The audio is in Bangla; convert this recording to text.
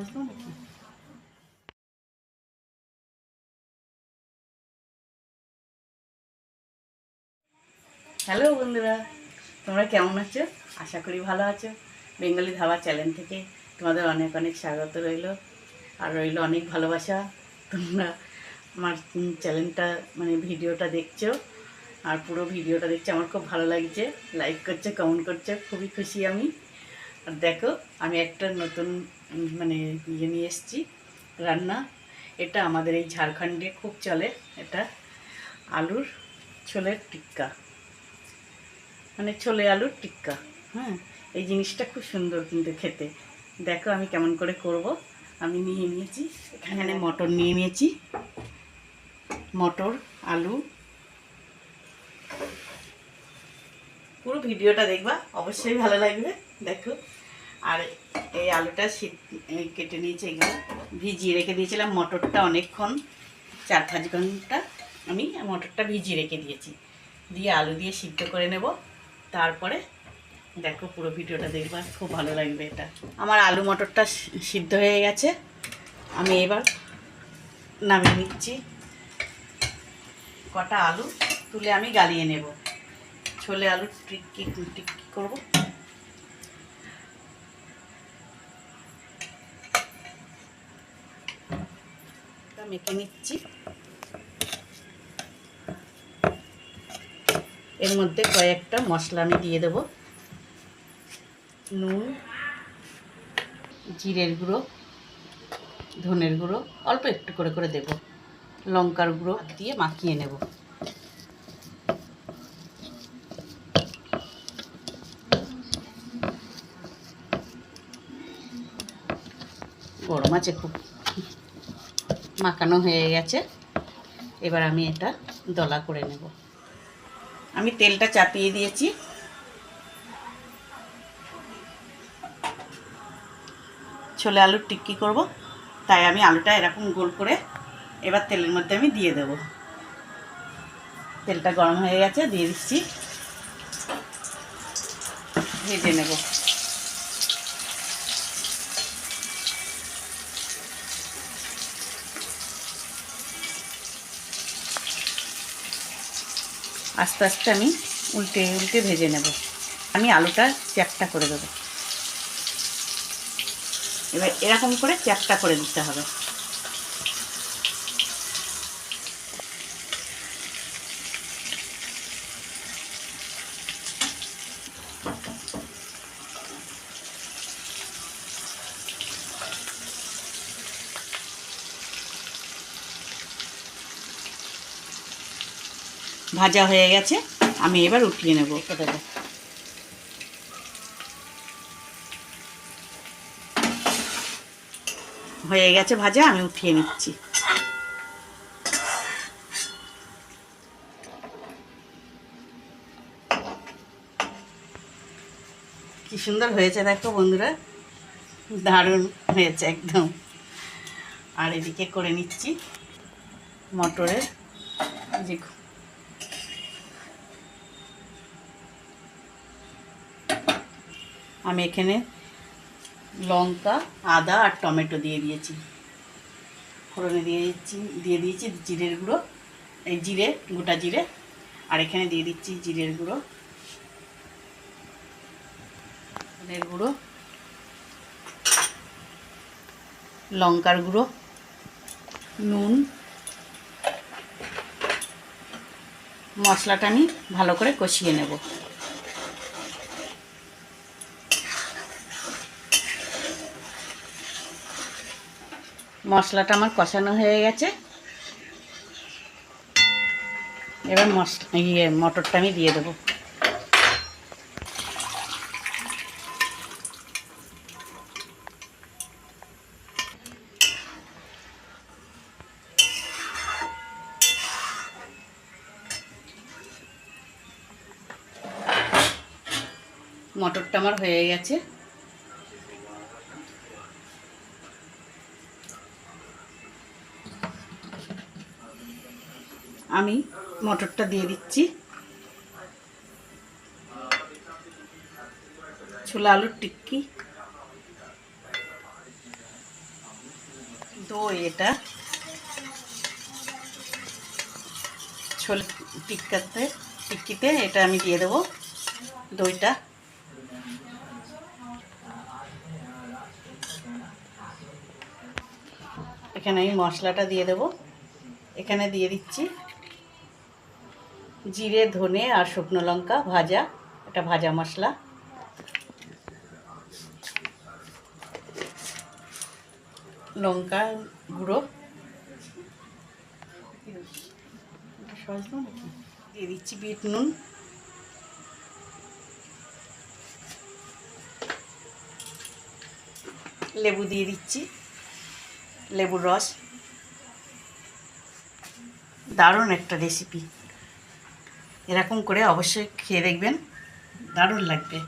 আসব নাকি? হ্যালো বন্ধুরা, তোমরা কেমন আছো? আশা করি ভালো আছো। বেঙ্গলি ধাবা চ্যানেল থেকে তোমাদের অনেক অনেক স্বাগত রইল। আর রইল অনেক ভালোবাসা। তোমরা আমার চ্যানেলটা মানে ভিডিওটা দেখছ। আর পুরো ভিডিওটা দেখছ আমার খুব ভালো লাগছে। লাইক করছে কমেন্ট করছে, খুবই খুশি আমি। আর দেখো, আমি একটা নতুন মানে ইয়ে নিয়ে এসেছি, রান্না। এটা আমাদের এই ঝাড়খণ্ডে খুব চলে, এটা আলুর ছোলের টিক্কা। মানে ছোলে আলুর টিক্কা হ্যাঁ? এই জিনিসটা খুব সুন্দর কিন্তু খেতে। দেখো আমি কেমন করে করব। আমি নিয়ে নিয়েছি, এখানে মটর নিয়ে নিয়েছি। মটর, আলু। পুরো ভিডিওটা দেখবা, অবশ্যই ভালো লাগবে, দেখো। আর এই আলুটা শীত কেটে নিয়েছি এগুলো ভিজিয়ে রেখে দিয়েছিলাম মটরটা অনেকক্ষণ, চার পাঁচ ঘণ্টা আমি মটরটা ভিজিয়ে রেখে দিয়েছি। দিয়ে আলু দিয়ে সিদ্ধ করে নেব। তারপরে দেখো পুরো ভিডিওটা দেখবার খুব ভালো লাগবে এটা। আমার আলু মটরটা সিদ্ধ হয়ে গেছে। আমি এবার নামিয়ে নিচ্ছি। কটা আলু তুলে আমি গালিয়ে নেব। ছোলে আলু টিক্কি টিক্কি করব এটা মেখে নিচ্ছি। এর মধ্যে কয়েকটা মশলা আমি দিয়ে দেব। নুন, জিরের গুঁড়ো, ধনের গুঁড়ো, অল্প একটু করে করে দেব। লঙ্কার গুঁড়ো দিয়ে মাখিয়ে নেব। গরম আছে খুব। মাখানো হয়ে গেছে। এবার আমি এটা দলা করে নেব। আমি তেলটা চাপিয়ে দিয়েছি। ছোলে আলুর টিক্কি করব। তাই আমি আলুটা এরকম গোল করে এবার তেলের মধ্যে আমি দিয়ে দেব। তেলটা গরম হয়ে গেছে, দিয়ে দিচ্ছি। ভেজে নেব। আস্তে আস্তে আমি উল্টে উল্টে ভেজে নেব। আমি আলুটা চ্যাপটা করে দেবো। এবার এরকম করে চ্যাপটা করে দিতে হবে। ভাজা হয়ে গেছে, আমি এবার উঠিয়ে নেব। হয়ে গেছে ভাজা, আমি উঠিয়ে নিচ্ছি। কি সুন্দর হয়েছে দেখো বন্ধুরা, দারুণ হয়েছে একদম। আর এদিকে করে নিচ্ছি মটরের যে আমি এখানে লঙ্কা, আদা আর টমেটো দিয়ে দিয়েছি। ফোড়নে দিয়ে দিচ্ছি দিয়ে দিয়েছি জিরের গুঁড়ো, এই জিরে, গোটা জিরে। আর এখানে দিয়ে দিচ্ছি জিরের গুঁড়ো। জিরের গুঁড়ো। লঙ্কার গুঁড়ো। নুন। মশলাটা আমি ভালো করে কষিয়ে নেব। মশলাটা আমার কষানো হয়ে গেছে। এবার মশলা ইয়ে মটরটা আমি দিয়ে দেবো। মটরটা আমার হয়ে গেছে। আমি মটরটা দিয়ে দিচ্ছি। ছোলা আলুর টিক্কি। দই এটা। ছোলে টিক্কাতে, টিক্কিতে এটা আমি দিয়ে দেবো দইটা। এখানে আমি মশলাটা দিয়ে দেবো। এখানে দিয়ে দিচ্ছি জিরে, ধনে আর শুকনো লঙ্কা ভাজা এটা ভাজা মশলা। লঙ্কা গুঁড়ো? দিয়ে দিচ্ছি বিট নুন। লেবু দিয়ে দিচ্ছি, লেবুর রস। দারুণ একটা রেসিপি এরকম করে অবশ্যই খেয়ে দেখবেন দারুণ লাগবে।